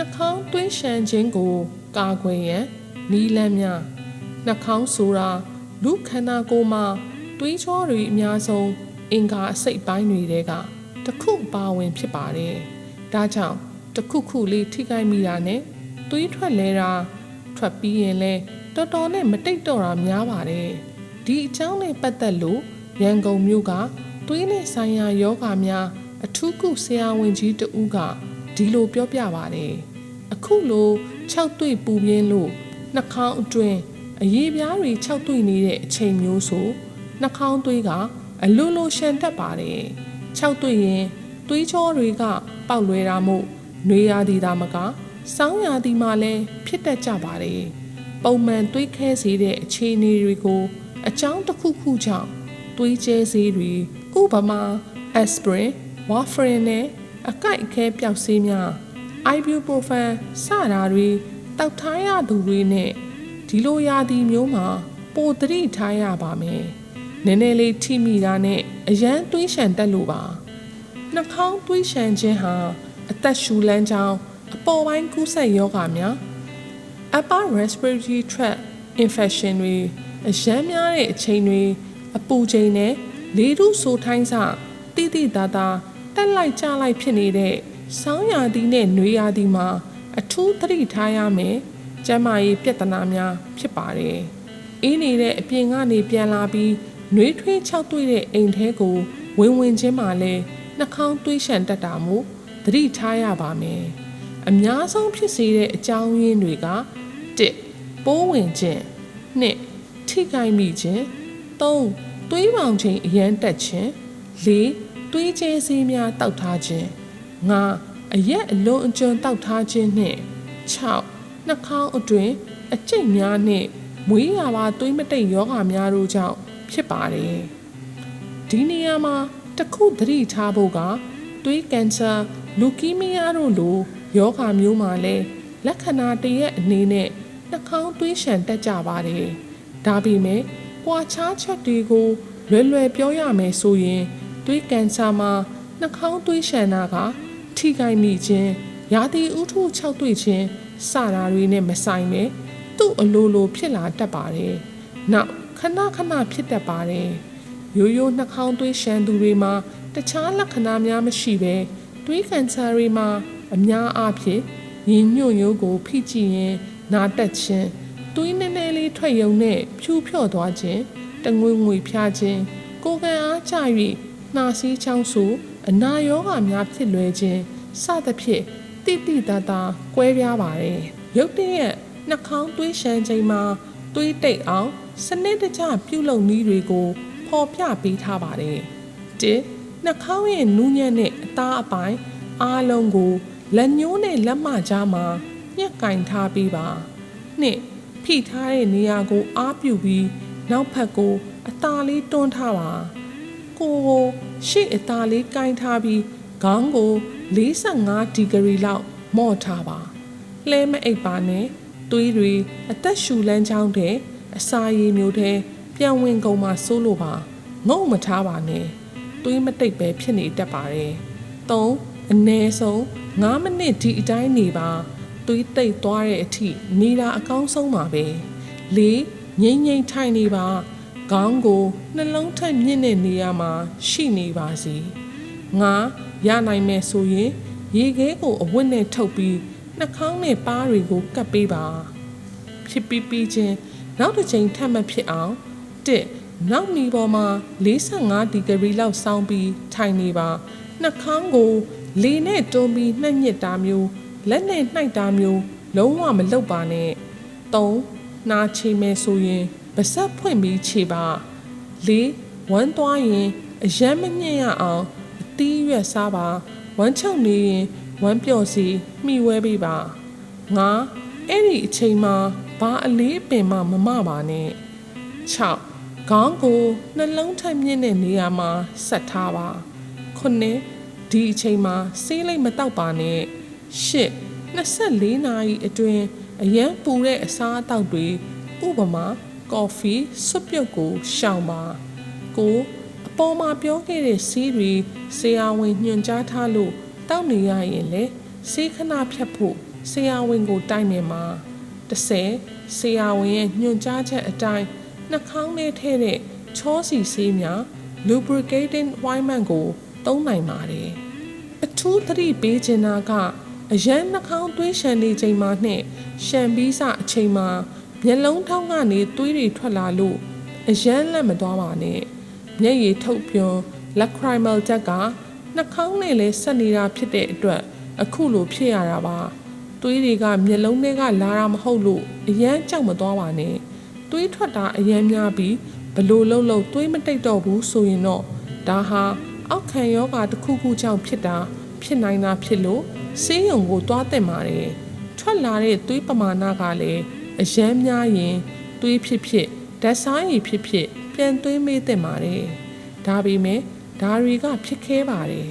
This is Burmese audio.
နှာခေါင်းသွင်းရှန်ခြင်းကို ကာကွယ်ရန်နီးလန်းများနှာခေါင်းဆိုတာလူခန္ဓာကိုယ်မှာသွေးကြောတွေအများဆုံးအင်္ဂါအစိတ်ပိုင်းတွေကတစ်ခုပါဝင်ဖြစ်ပါတယ်။ဒါကြောင့်တစ်ခုခုလေးထိခိုက်မိတာနဲ့သွေးထွက်လဲတာထွက်ပြီးရင်လဲတော်တော်နဲ့မတိတ်တော့တာများပါတယ်။ဒီအကြောင်းနဲ့ပတ်သက်လို့ရန်ကုန်မြို့ကသွေးနဲ့ဆိုင်ရာယောဂများအထူးကုဆရာဝန်ကြီးတဦးကဒီလိုပြောပြပါတယ်။ အခုလို၆တွေ့ပူပြင်းလို့နှာခေါင်းအတွင်းအရေးပြားတွေ၆တွေ့နေတဲ့အချိန်မျိုးဆိုနှာခေါင်းသွေးကအလိုလိုရှန်တက်ပါတယ်။၆တွေ့ရင်သွေးကြောတွေက ပေါက်လွယ်တာမို့နှွေးရသည်သာမကစောင်းရသည်မှလည်းဖြစ်တတ်ကြပါတယ်။ပုံမှန်သွေးခဲစေတဲ့အခြေအနေတွေကို အကြောင်းတစ်ခုခုကြောင့်သွေးကျဲစေးတွေဥပမာ aspirin, warfarin နဲ့အကိုက်အခဲပျောက်ဆေးများ ibuprofen စတာတွေတောက်ထားရသူတွေနဲ့ဒီလိုရာသီမျိုးမှာပိုသတိထားရပါမယ်။နည်းနည်းလေးထိမိတာနဲ့အရန်သွေးရှံတက်လို့ပါ။နှာခေါင်းသွေးရှံခြင်းဟာအသက်ရှူလန်းကြောင်းအပေါ်ပိုင်းကူးစက်ရောဂါများ upper respiratory tract infection တွေအရမ်းများတဲ့အချိန်တွေအပူချိန်နဲ့လေထုဆိုးထိုင်းစတိတိတသာတက်လိုက်ကြလိုက်ဖြစ်နေတဲ့ ဆောင်းရာသီနဲ့နွေရာသီမှာ အထူးသတိထားရမယ်။ကျန်းမာရေးပြဿနာများဖြစ်ပါတယ်။အေးနေတဲ့အပြင်ကနေပြန်လာပြီးနှွေးထွေးခြောက်သွေ့တဲ့အိမ်ထဲကိုဝင်ဝင်ချင်းမှလည်းနှာခေါင်းသွေးရှံတက်တာမို့သတိထားရပါမယ်။အများဆုံးဖြစ်စေတဲ့အကြောင်းရင်းတွေက1ပိုးဝင်ခြင်း2ထိခိုက်မိခြင်း3သွေးပေါင်ချိန်အရန်တက်ခြင်း4သွေးကျဲဆေးများတောက်ထားခြင်း 5အရက်အလွန်အကျွံတောက်ထားခြင်းနှင့်6နှာခေါင်းအတွင်းအကျိတ်များနှင့်မွေးရာပါသွေးမတိတ်ယောဂများတို့ကြောင့်ဖြစ်ပါတယ်ဒီနေရာမှာတစ်ခုသတိထားဖို့ကသွေးကင်ဆာလူကီးမီးယားတို့လိုယောဂမျိုးမှာလည်းလက္ခဏာတရက်အနေနဲ့နှာခေါင်းသွေးရှံတက်ကြပါတယ်ဒါပေမဲ့ပွာခြားချက်တွေကိုလွယ်လွယ်ပြောရမယ်ဆိုရင်သွေးကင်ဆာမှာနှာခေါင်းသွေးရှံတာက ထိခိုက်မိခြင်းရာသီဥတုခြောက်သွေ့ခြင်းစတာတွေနဲ့မဆိုင်ပဲသူ့အလိုလိုဖြစ်လာတတ်ပါတယ်။နောက်ခဏခဏဖြစ်တတ်ပါတယ်။ရိုးရိုးနှာခေါင်းသွေးရှံသူတွေမှာတခြားလက္ခဏာများမရှိပဲသွေးကင်ဆာတွေမှာအများအားဖြင့်ရင်ညွန့်ရိုးကိုဖိကြည့်ရင်နာတက်ခြင်းသွေးနည်းနည်းလေးထွက်ယုံနဲ့ဖြူဖြော့သွားခြင်းတငွေငွေဖျားခြင်းကိုယ်ကံအားကျ၍နှာစီးချောင်းဆူ အနာရောဂါများဖြစ်လွယ်ခြင်းစသဖြင့်တိတိတသာကွဲပြားပါတယ်ရုတ်တရက်နှာခေါင်းသွေးရှမ်းချိန်မှာသွေးတိတ်အောင်စနစ်တကျပြုလုပ်နည်းတွေကိုဖော်ပြပေးထားပါတယ်၁နှာခေါင်းရဲ့နူးညံ့တဲ့အသားအပိုင်းအားလုံးကိုလက်ညှိုးနဲ့လက်မကြားမှာညှက်ကင်ထားပေးပါနှစ်ဖိထားတဲ့နေရာကိုအားပြုပြီးနောက်ဖက်ကို အသားလေးတွန်းထားပါကိုကို ရှေ့အသားလေးကင်ထားပြီးခေါင်းကို45ဒီဂရီလောက်မော့ထားပါလှဲမအိပ်ပါနဲ့သွေးတွေအသက်ရှူလန်းချောင်းတဲ့အစာရည်မျိုးတဲ့ပြန်ဝင်ကုန်မှစိုးလို့ပါငုံမထားပါနဲ့သွေးမတိတ်ပဲဖြစ်နေတတ်ပါတယ်၃အနည်းဆုံး9မိနစ်ဒီအတိုင်းနေပါသွေးတိတ်သွားတဲ့အထိနေတာအကောင်းဆုံးပါပဲ၄ငိမ့်ငိမ့်ထိုင်နေပါ ခေါင်းကိုနှလုံးထက်မြင့်တဲ့နေရာမှာရှိနေပါစေငါရနိုင်မယ်ဆိုရင်ရေခဲကိုအဝတ်နဲ့ထုတ်ပြီးနှာခေါင်းနဲ့ပါးတွေကိုကပ်ပေးပါဖြစ်ပြီးပြီးချင်းနောက်တစ်ချိန်ထပ်မဖြစ်အောင်တစ်နောက်မီပေါ်မှာ45ဒီဂရီလောက်စောင်းပြီးထိုင်နေပါနှာခေါင်းကိုလေနဲ့တွန်းပြီးနှက်ညစ်တာမျိုးလက်နဲ့နှိုက်တာမျိုးလုံးဝမလုပ်ပါနဲ့၃နှာချေမယ်ဆိုရင် ပါဆက်ဖွင့်ပြီးခြေပါ၄ဝမ်းသွားရင်အယမ်းမညံ့ရအောင်အသီးရွက်စားပါဝမ်းချုပ်နေရင်ဝမ်းပျော့စီမှီဝဲပေးပါငါအဲ့ဒီအချိန်မှာဘာအလေးအပင်မှမမပါနဲ့6ခေါင်းကိုနှလုံးထက်မြင့်တဲ့နေရာမှာဆက်ထားပါ9ဒီအချိန်မှာဆေးလိပ်မတောက်ပါနဲ့10 24နာရီအတွင်းအရန်ပူတဲ့အစားအသောက်တွေဥပမာ ကော်ဖီဆွတ်ပြုတ်ကိုရှောင်ပါကိုအပေါ်မှာပြောခဲ့တဲ့ဆေးတွေဆရာဝန်ညွှန်ကြားထားလို့တောက်နေရရင်လေဆေးခဏဖြတ်ဖို့ဆရာဝန်ကိုတိုက်မြင်မှာ30ဆရာဝန်ရဲ့ညွှန်ကြားချက်အတိုင်းနှာခေါင်းထဲထည့်တဲ့ချောစီဆေးများ lubricating ointment ကိုသုံးနိုင်ပါတယ်အထူးသတိပေးချင်တာကအရန်နှာခေါင်းသွေးရှံနေချိန်မှာနှင့်ရှံပြီးစအချိန်မှာ မျက်လုံးထောင်းကနေသွေးတွေထွက်လာလို့အရန်လက်မသွားပါနဲ့မျက်ရည်ထုတ်ပြွန်လက်ခရိုင်မယ်တက်ကနှာခေါင်းနဲ့လဲဆက်နေတာဖြစ်တဲ့အတွက်အခုလိုဖြစ်ရတာပါသွေးတွေကမျက်လုံးထဲကလာတာမဟုတ်လို့အရန်ကြောက်မသွားပါနဲ့သွေးထွက်တာအရန်များပြီးဘလို့လုံးလုံးသွေးမတိတ်တော့ဘူးဆိုရင်တော့ဒါဟာအောက်ခံယောဂါတစ်ခုခုကြောင့်ဖြစ်တာဖြစ်နိုင်တာဖြစ်လို့ဆေးရုံကိုသွားတင်ပါတယ်ထွက်လာတဲ့သွေးပမာဏကလည်း အရန်များရင်သွေးဖြစ်ဖြစ်ဓာတ်စားရည်ဖြစ်ဖြစ်ပြန်သွေးမေးတင်ပါတယ်ဒါပေမဲ့ဒါတွေကဖြစ်ခဲပါတယ်